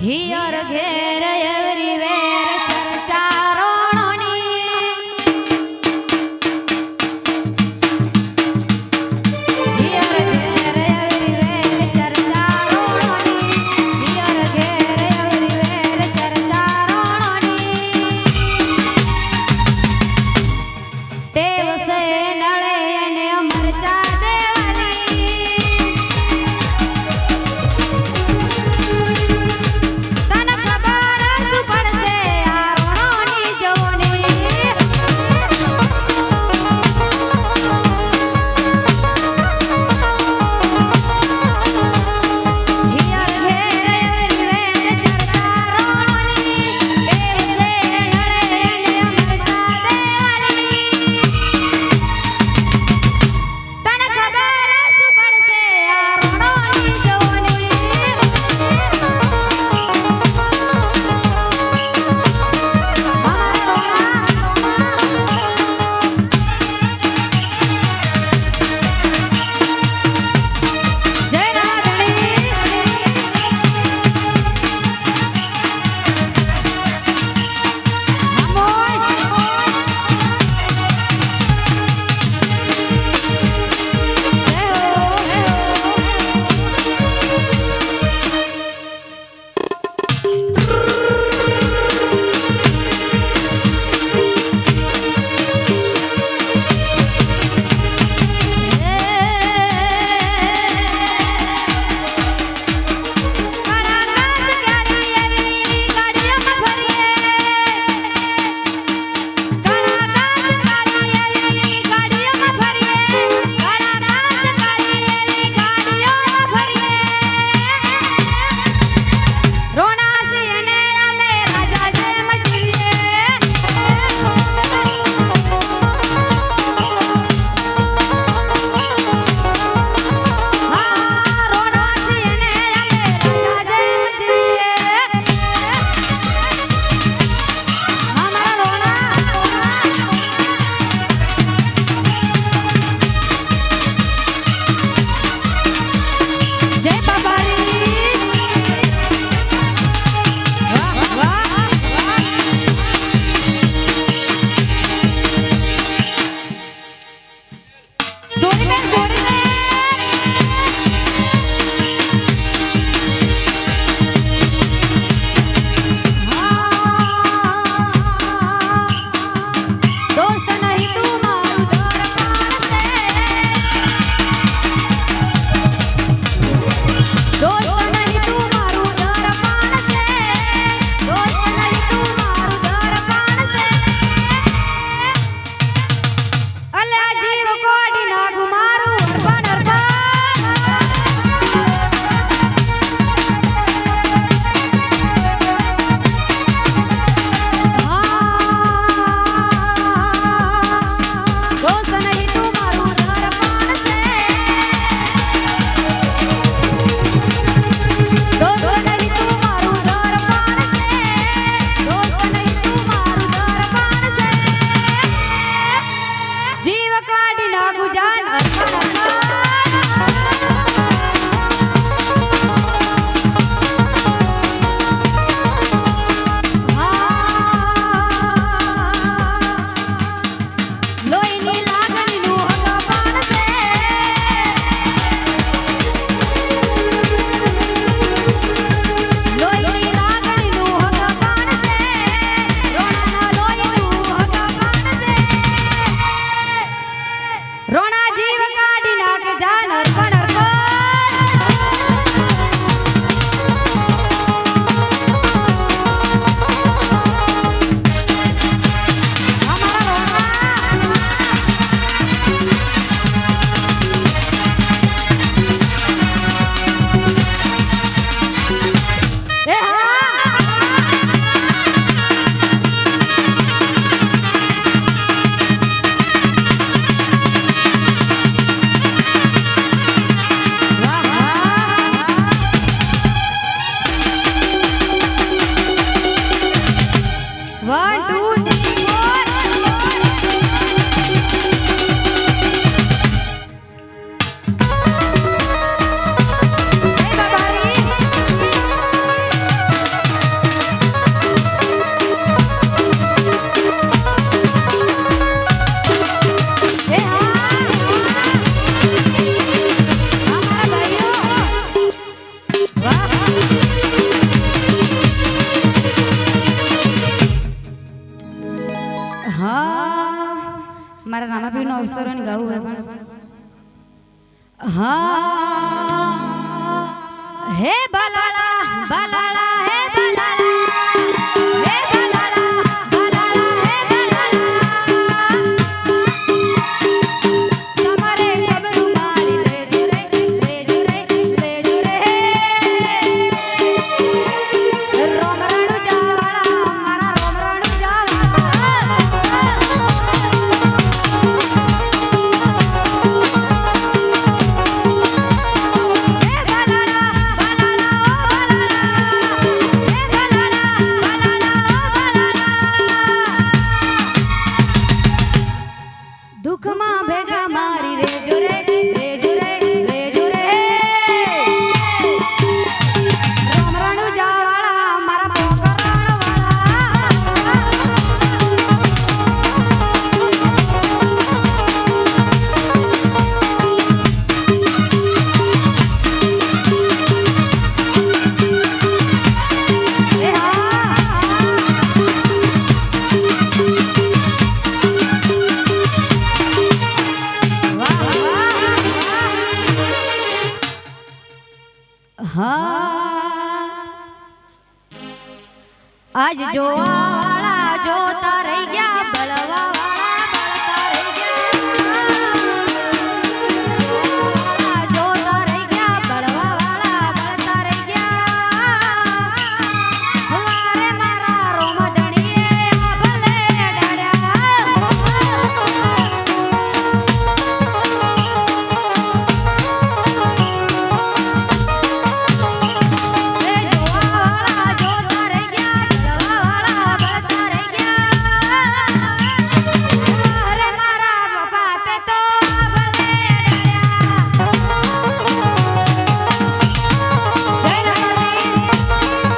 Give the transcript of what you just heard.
Here ઘેર every વેર નો અવસરણ ગાવું હોય પણ હા. હે બલાલા બલાલા હે સુખમાં ભેગા મારી રે જોરે આજ જોવાળા જોતા રહી ગયા બળવા